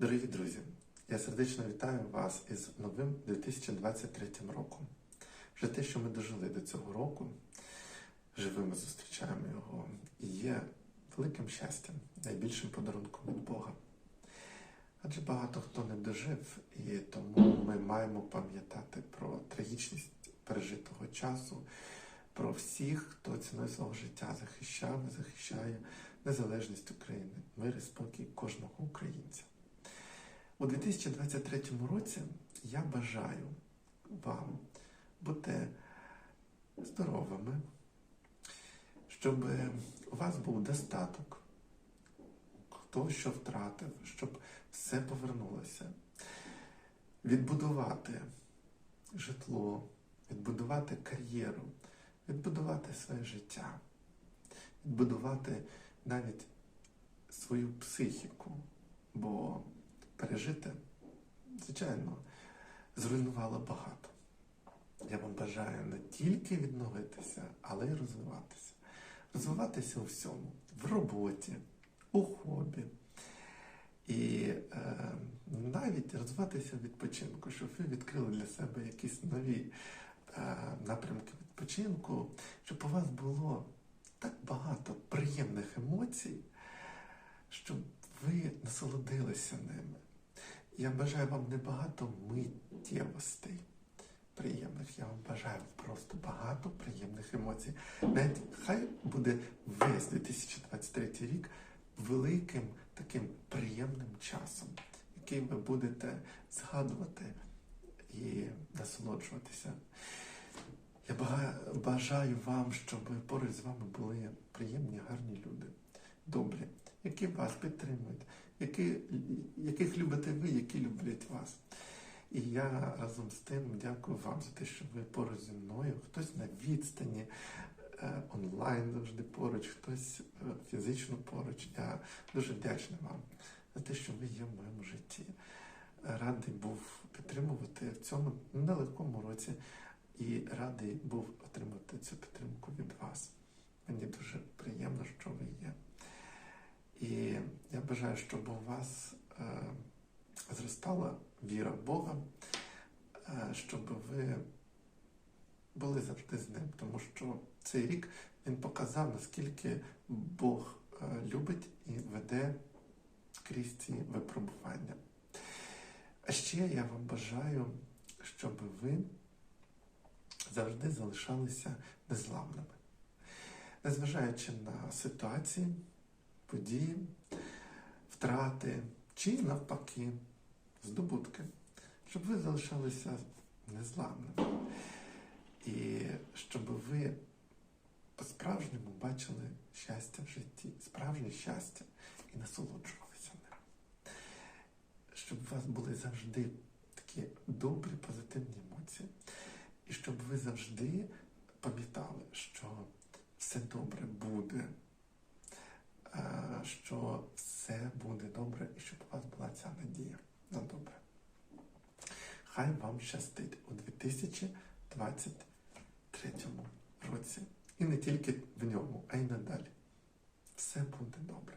Дорогі друзі, я сердечно вітаю вас із новим 2023 роком. Вже те, що ми дожили до цього року, живими зустрічаємо його, і є великим щастям, найбільшим подарунком від Бога. Адже багато хто не дожив, і тому ми маємо пам'ятати про трагічність пережитого часу, про всіх, хто ціною свого життя захищав і захищає незалежність України, мир і спокій кожного українця. У 2023 році я бажаю вам бути здоровими, щоб у вас був достаток, хто що втратив, щоб все повернулося, відбудувати житло, відбудувати кар'єру, відбудувати своє життя, відбудувати навіть свою психіку, бо пережити, звичайно, зруйнувало багато. Я вам бажаю не тільки відновитися, але й розвиватися. Розвиватися у всьому, в роботі, у хобі. І е, навіть розвиватися в відпочинку, щоб ви відкрили для себе якісь нові е, напрямки відпочинку, щоб у вас було так багато приємних емоцій, щоб ви насолодилися ними. Я бажаю вам не багато миттєвостей приємних. Я вам бажаю просто багато приємних емоцій. Навіть хай буде весь 2023 рік великим таким приємним часом, який ви будете згадувати і насолоджуватися. Я бажаю вам, щоб поруч з вами були приємні, гарні люди, добрі, які вас підтримують, які, яких любите ви, які люблять вас. І я разом з тим дякую вам за те, що ви поруч зі мною, хтось на відстані, е, онлайн завжди поруч, хтось е, фізично поруч. Я дуже вдячний вам за те, що ви є в моєму житті. Радий був підтримувати в цьому нелегкому році і радий був отримати цю підтримку від вас. Мені дуже приємно, що ви є. Бажаю, щоб у вас е, зростала віра в Бога, е, щоб ви були завжди з ним, тому що цей рік він показав, наскільки Бог е, любить і веде крізь ці випробування. А ще я вам бажаю, щоб ви завжди залишалися незламними, незважаючи на ситуації, події, втрати чи навпаки здобутки, щоб ви залишалися незламними. І щоб ви по-справжньому бачили щастя в житті, справжнє щастя і насолоджувалися ним. Щоб у вас були завжди такі добрі, позитивні емоції. І щоб ви завжди пам'ятали, що все добре буде, е, що все буде добре, і щоб у вас була ця надія на добре. Хай вам щастить у 2023 році. І не тільки в ньому, а й надалі. Все буде добре.